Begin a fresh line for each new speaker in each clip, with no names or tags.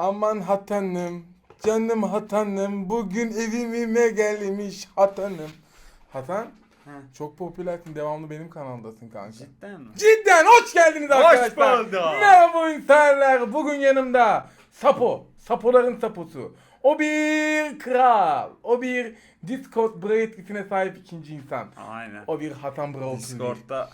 Aman hatanım, canım hatanım, bugün evime gelmiş hatanım. Hatan,
He.
çok popülersin, devamlı benim kanaldasın kanka.
Cidden mi?
Cidden hoş geldiniz arkadaşlar.
bulduk.
Merhaba insanlar. Bugün yanımda Sapo. Sapoların saposu. O bir kral. O bir Discord Bra etkisine sahip ikinci insan.
Aynen.
O bir Hasan Bra olsun değil.
Discord'da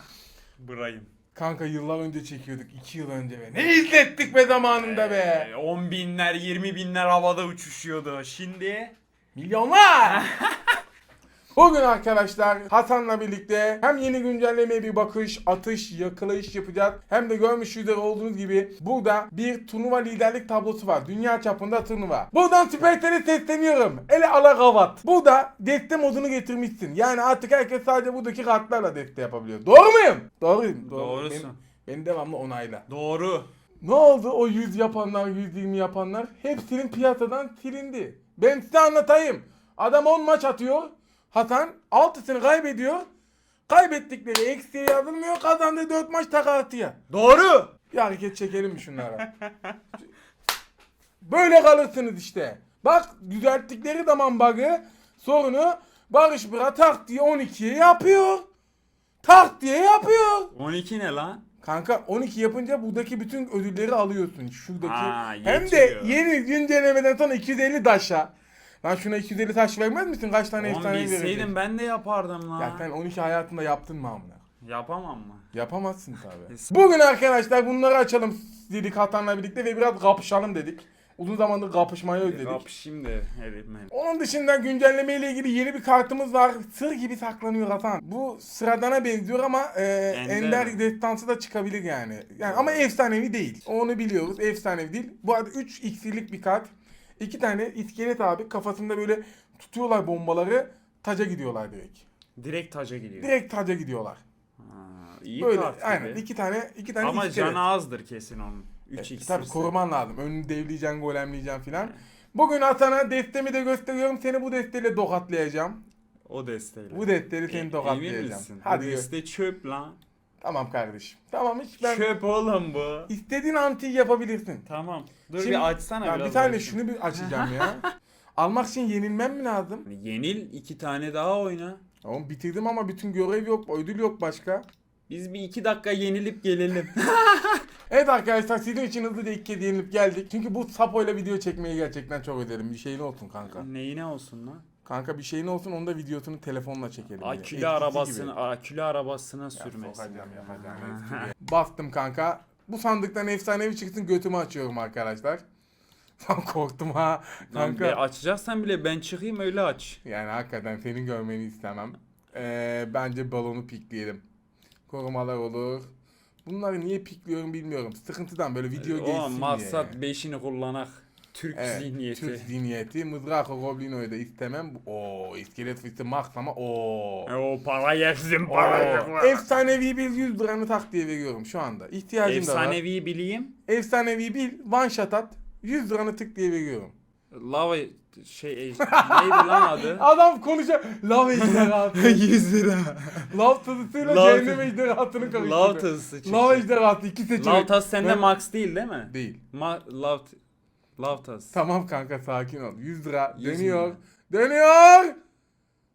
burayım.
Kanka yıllar önce çekiyorduk. iki yıl önce be. Ne izlettik be zamanında be.
Ee, 10 binler 20 binler havada uçuşuyordu. Şimdi
Milyonlar. Bugün arkadaşlar Hasan'la birlikte hem yeni güncellemeye bir bakış, atış, yakılış yapacağız. Hem de görmüş üzere olduğunuz gibi burada bir turnuva liderlik tablosu var. Dünya çapında turnuva. Buradan Süpersel'e sesleniyorum. Ele ala kavat. Burada deste modunu getirmişsin. Yani artık herkes sadece buradaki kartlarla deste yapabiliyor. Doğru muyum? Doğruyum. Doğru.
Doğrusun.
Benim, beni devamlı onayla.
doğru.
Ne oldu o 100 yapanlar, 120 yapanlar? Hepsinin piyasadan silindi. Ben size anlatayım. Adam 10 maç atıyor. Hasan 6'sını kaybediyor. Kaybettikleri eksiğe yazılmıyor. Kazandığı 4 maç tak artıya.
Doğru.
Bir hareket çekelim mi şunlara? Böyle kalırsınız işte. Bak düzelttikleri zaman bug'ı sorunu Barış Bıra tak diye 12'ye yapıyor. Tak diye yapıyor.
12 ne lan?
Kanka 12 yapınca buradaki bütün ödülleri alıyorsun. Şuradaki.
Ha,
Hem de yeni güncellemeden sonra 250 taşa. Lan şuna 250 taş vermez misin? Kaç tane
10
efsane verecek?
bilseydim ben de yapardım lan.
Ya sen 12 hayatında yaptın mı amına?
Yapamam mı?
Yapamazsın tabi. Bugün arkadaşlar bunları açalım dedik Hatan'la birlikte ve biraz kapışalım dedik. Uzun zamandır kapışmayı özledik.
Yap şimdi herifim.
Onun dışında güncelleme ile ilgili yeni bir kartımız var. Sır gibi saklanıyor Hasan. Bu sıradana benziyor ama e,
Ender
ender, destansı da çıkabilir yani. Yani ama efsanevi değil. Onu biliyoruz. Efsanevi değil. Bu arada 3 iksirlik bir kart. İki tane iskelet abi kafasında böyle tutuyorlar bombaları. Taca gidiyorlar direkt.
Direkt taca gidiyor.
Direkt taca gidiyorlar.
Ha, iyi
böyle
kart
aynen
gibi.
iki tane iki tane
Ama
iskelet.
canı azdır kesin onun. 3
Evet. Tabii koruman lazım. Önünü devleyeceksin, golemleyeceksin filan. Bugün Hasan'a destemi de gösteriyorum. Seni bu desteyle tokatlayacağım.
O desteğiyle.
Bu desteği
E-
seni
Emin
tokatlayacağım. Hadi
Bu deste çöp lan.
Tamam kardeşim. Tamam hiç ben
Çöp oğlum bu.
istediğin antiyi yapabilirsin.
Tamam. Dur
Şimdi-
bir açsana
Ya
biraz.
bir tane
bakayım.
şunu bir açacağım ya. Almak için yenilmem mi lazım?
Hani Yenil iki tane daha oyna.
Oğlum bitirdim ama bütün görev yok, ödül yok başka.
Biz bir iki dakika yenilip gelelim.
Evet arkadaşlar sizin için hızlıca ilk kez yenilip geldik. Çünkü bu Sapo'yla video çekmeyi gerçekten çok öderim. Bir şeyin olsun kanka.
Neyine olsun lan?
Kanka bir şeyin olsun onu da videosunu telefonla çekelim.
Akülü
Eskisi
arabasını,
gibi.
akülü arabasına
Ya
sürmesin.
sokacağım yapacağım. hepsini. Bastım kanka. Bu sandıktan efsanevi çıksın götümü açıyorum arkadaşlar. Tam korktum ha.
Lan
Kanka.
be, açacaksan bile ben çıkayım öyle aç.
Yani hakikaten senin görmeni istemem. Ee, bence balonu pikleyelim. Korumalar olur. Bunları niye pikliyorum bilmiyorum. Sıkıntıdan böyle video
o
geçsin
maksat
diye.
beşini kullanak. Türk
Evet,
zihniyeti.
Türk zihniyeti. Mızrak Goblino'yu da istemem. Oo, iskelet fıstı max ama oo.
E, o para yersin para.
Efsanevi bir 100 liranı tak diye veriyorum şu anda. İhtiyacım da var.
Efsanevi bileyim.
Efsanevi bir one shot at. 100 liranı tık diye veriyorum.
Lava şey neydi lan adı?
Adam konuşuyor. Lav ejderhası.
100 lira.
Lav tızısıyla
Lav
cehennem ejderhasını karıştırdı.
Lav tası
Lav ejderhası iki seçenek.
Lav tası sende
Ben-
max değil değil mi?
Değil.
Ma lav lav tası.
Tamam kanka sakin ol. 100 lira
100
dönüyor.
lira.
Dönüyor.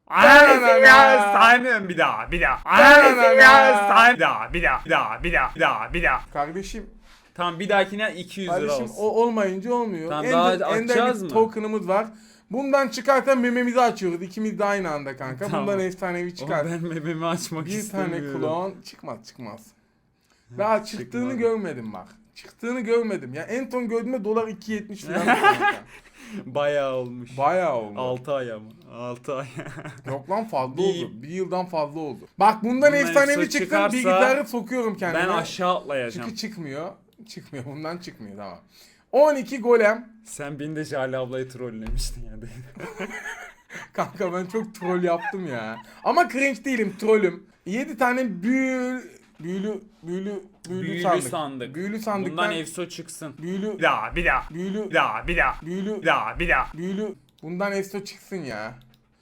Anasını ya saymıyorum bir daha bir daha. Anasını ya say bir daha bir daha bir daha bir daha bir daha bir daha.
Kardeşim,
Tamam bir dahakine 200 lira
kardeşim
olsun.
o olmayınca olmuyor.
Tamam, daha
ender
açacağız
bir
mı?
token'ımız var. Bundan çıkarken mememizi açıyoruz. İkimiz de aynı anda kanka.
Tamam.
Bundan efsanevi
Oğlum
çıkar.
ben mememi açmak
Bir
istemiyorum.
tane klon çıkmaz çıkmaz. Daha çıktığını
Çıkmadı.
görmedim bak. Çıktığını görmedim. Ya en son gördüğümde dolar 2.70 falan. kanka.
Bayağı olmuş.
Bayağı oldu.
6 ay ama. 6 ay.
Yok lan fazla
Bir-
oldu. Bir yıldan fazla oldu. Bak bundan
Bundan
efsanevi
efsane
çıksın
çıkarsa
bilgisayarı sokuyorum kendime.
ben aşağı atlayacağım.
Çünkü çıkmıyor. Çıkmıyor. Bundan çıkmıyor tamam. 12 golem.
Sen bin de Jale ablayı trollemiştin ya.
Kanka ben çok troll yaptım ya. Ama cringe değilim trollüm. 7 tane büyülü büyülü büyülü büyülü,
Büyülü
sandık.
sandık.
Büyülü sandıktan
Bundan efso çıksın.
büyülü
Bir daha bir daha.
büyülü
Bir daha bir daha.
büyülü
Bir daha bir daha.
büyülü bundan efso çıksın ya.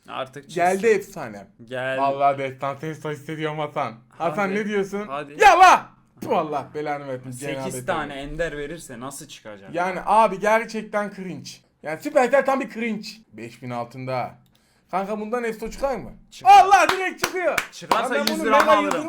Artık çıksın.
Geldi efsane.
Gel.
Vallahi destan efso hissediyorum Hasan. Hasan
Hadi.
ne diyorsun?
Hadi.
Yala! Allah belanı versin.
8
cenabet
tane ender verirse nasıl çıkacak?
Yani abi gerçekten cringe. Yani Supercell tam bir cringe. 5000 altında. Kanka bundan Esto çıkar mı?
Çıkar.
Allah direkt çıkıyor.
Çıkarsa
Lan ben
100
bunu
lira
mega
alırım.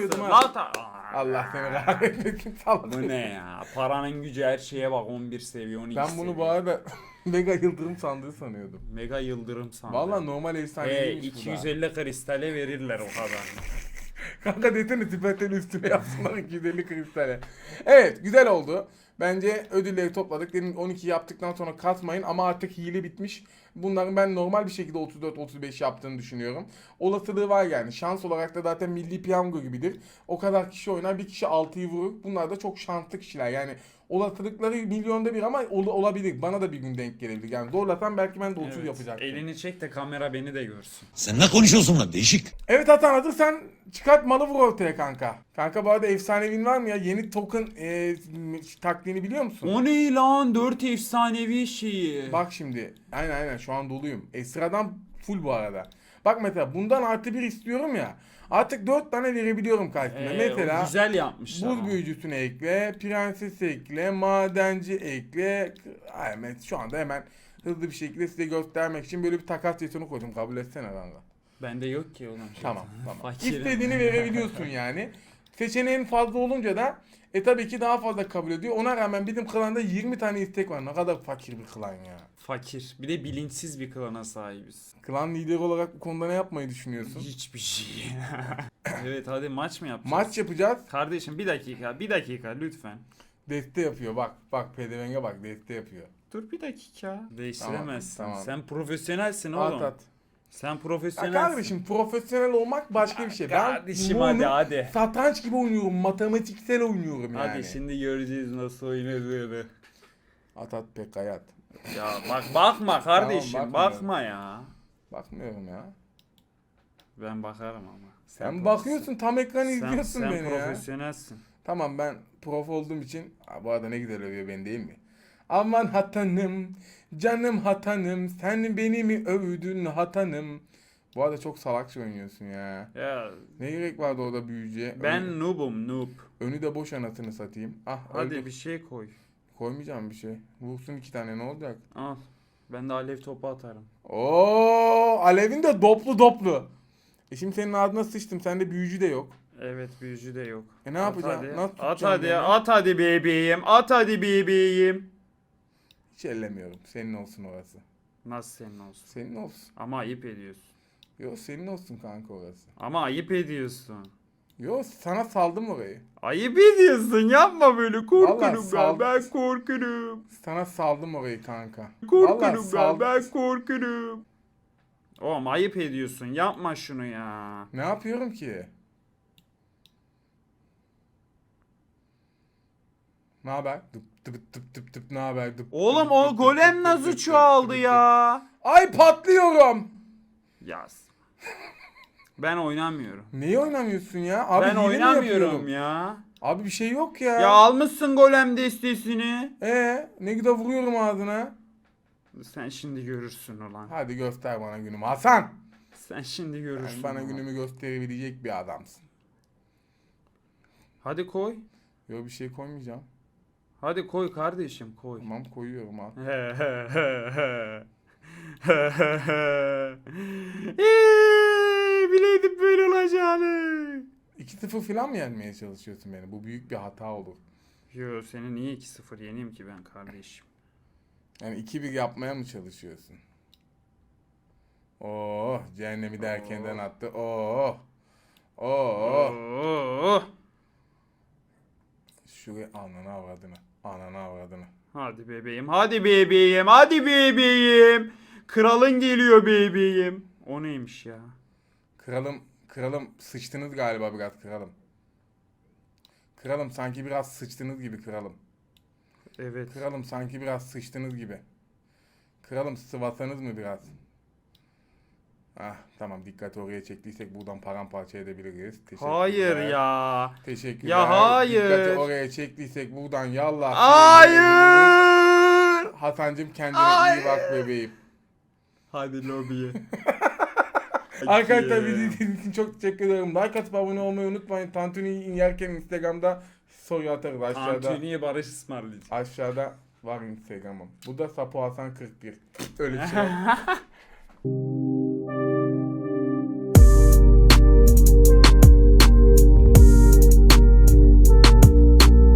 yıldırım ha.
Lav ta-
Allah seni kahretmesin salak.
Bu ne ya? Paranın gücü her şeye bak 11 seviye 12
Ben
seviye.
bunu bu arada mega yıldırım sandığı sanıyordum.
Mega yıldırım sandım.
Valla normal efsane
He
değilmiş bu da.
250 kristale verirler o kadar.
Kanka desene Supercell'in üstüne yapsınlar 250 kristale. Evet güzel oldu. Bence ödülleri topladık. Dedim 12 yaptıktan sonra katmayın ama artık hile bitmiş. Bunların ben normal bir şekilde 34-35 yaptığını düşünüyorum. Olasılığı var yani. Şans olarak da zaten milli piyango gibidir. O kadar kişi oynar bir kişi 6'yı vurur. Bunlar da çok şanslı kişiler. Yani olasılıkları milyonda bir ama ol- olabilir. Bana da bir gün denk gelebilir. Yani zorlasam belki ben de 30
Evet.
yapacaktım.
Elini çek de kamera beni de görsün.
Sen ne konuşuyorsun lan değişik.
Evet Hasan hazırsan çıkart malı vur ortaya kanka. Kanka bu arada efsanevin var mı ya? Yeni token e, taktiğini biliyor musun?
O ne lan? 4 efsanevi şeyi.
Bak şimdi. Aynen aynen şu an doluyum. Esra'dan full bu arada. Bak mesela bundan artı bir istiyorum ya. Artık 4 tane verebiliyorum karşısına.
Ee,
mesela
güzel yapmışlar.
buz
ama.
büyücüsünü ekle, prenses ekle, madenci ekle. Evet şu anda hemen hızlı bir şekilde size göstermek için böyle bir takas jetonu koydum. Kabul etsene kanka.
Bende yok ki oğlum.
Tamam tamam.
Fakirim.
İstediğini verebiliyorsun yani. Seçeneğin fazla olunca da e tabii ki daha fazla kabul ediyor. Ona rağmen bizim klanda 20 tane istek var. Ne kadar fakir bir klan ya.
Fakir. Bir de bilinçsiz bir klana sahibiz.
Klan lideri olarak bu konuda ne yapmayı düşünüyorsun?
Hiçbir şey. evet hadi maç mı yapacağız?
Maç yapacağız.
Kardeşim bir dakika, bir dakika lütfen.
Deste yapıyor bak. Bak pedevenge bak deste yapıyor.
Dur bir dakika. Değiştiremezsin.
Tamam, tamam.
Sen profesyonelsin
At
oğlum.
at.
Sen
Ya
profesyonelsin.
kardeşim profesyonel olmak başka bir şey. Ben
Kardeşim
bu
hadi hadi.
Satranç gibi oynuyorum. Matematiksel oynuyorum yani.
Hadi şimdi göreceğiz nasıl oynadığını.
At at pek at.
Ya bak bakma kardeşim
bakmıyorum.
bakma ya.
Bakmıyorum ya.
Ben bakarım ama.
Sen bakıyorsun tam ekranı
sen,
izliyorsun
sen
beni ya.
profesyonelsin.
Tamam ben prof olduğum için Aa, bu arada ne güzel övüyor beni değil mi? Aman hatanım, canım hatanım, sen beni mi övdün hatanım? Bu arada çok salakça oynuyorsun ya.
Ya
Ne gerek vardı orada büyücüye? Önü,
ben noobum noob.
önü de boş anasını satayım. Ah
Hadi
öldü.
bir şey koy.
Koymayacağım bir şey. Vursun iki tane ne olacak?
Al. Ben de alev topu atarım.
Oo, Alev'in de doplu doplu. E şimdi senin ağzına sıçtım. Sende büyücü de yok.
Evet büyücü de yok.
E ne
At
yapacağım?
hadi.
Nasıl
At hadi, at hadi bebeğim. At hadi bebeğim.
Hiç ellemiyorum. Senin olsun orası.
Nasıl senin olsun?
Senin olsun.
Ama ayıp ediyorsun.
Yo senin olsun kanka orası.
Ama ayıp ediyorsun.
Yo sana saldım orayı.
Ayıp ediyorsun. Yapma böyle.
Vallahi
Korkarım
sal-
ben. Ben korkarım.
Sana saldım orayı kanka.
Korkarım
Vallahi
ben.
sal-
Ben korkarım. Oğlum ayıp ediyorsun. Yapma şunu ya.
Ne yapıyorum ki? Ne haber? Dıp dıp dıp dıp dıp ne haber? Dıp
Oğlum o golem nasıl çoğaldı ya?
Ay patlıyorum.
Yaz. Ben oynamıyorum.
Neyi oynamıyorsun ya? Abi
ben
hile mi
oynamıyorum
yapıyorum?
ya.
Abi bir şey yok ya.
Ya almışsın golem destesini.
Ee, ne güzel vuruyorum ağzına.
Sen şimdi görürsün ulan.
Hadi göster bana günümü Hasan.
Sen şimdi görürsün.
Sen bana
ulan.
günümü gösterebilecek bir adamsın.
Hadi koy.
Yok bir şey koymayacağım.
Hadi koy kardeşim koy.
Tamam koyuyorum al.
Eee, Bileydim böyle olacağını.
2-0 falan mı yenmeye çalışıyorsun beni? Bu büyük bir hata olur.
Yo seni niye 2-0 yeneyim ki ben kardeşim?
Yani 2-1 yapmaya mı çalışıyorsun? Oh, cehennemi de erkenden attı. Oh. Oh.
Oo.
Şuraya ananı avradını. Ananı avradını.
Hadi bebeğim, hadi bebeğim, hadi bebeğim. Kralın geliyor bebeğim. O neymiş ya?
Kralım, kralım sıçtınız galiba biraz kralım. Kralım sanki biraz sıçtınız gibi kralım.
Evet.
Kralım sanki biraz sıçtınız gibi. Kralım sıvasanız mı biraz? Ah tamam dikkati oraya çektiysek buradan paramparça edebiliriz. Teşekkürler.
Hayır ya.
Teşekkürler.
Ya hayır.
Dikkati oraya çektiysek buradan yallah.
Hayır.
Hasancım kendine
Hayır.
iyi bak bebeğim.
Hadi lobiye.
Arkadaşlar bizi izlediğiniz için çok teşekkür ederim. Like atıp abone olmayı unutmayın. Tantuni'yi yerken Instagram'da soru atarız aşağıda.
Tantuni'ye barış ısmarlayacak.
Aşağıda var Instagram'ım. Bu da Sapo Hasan 41. Öyle bir şey.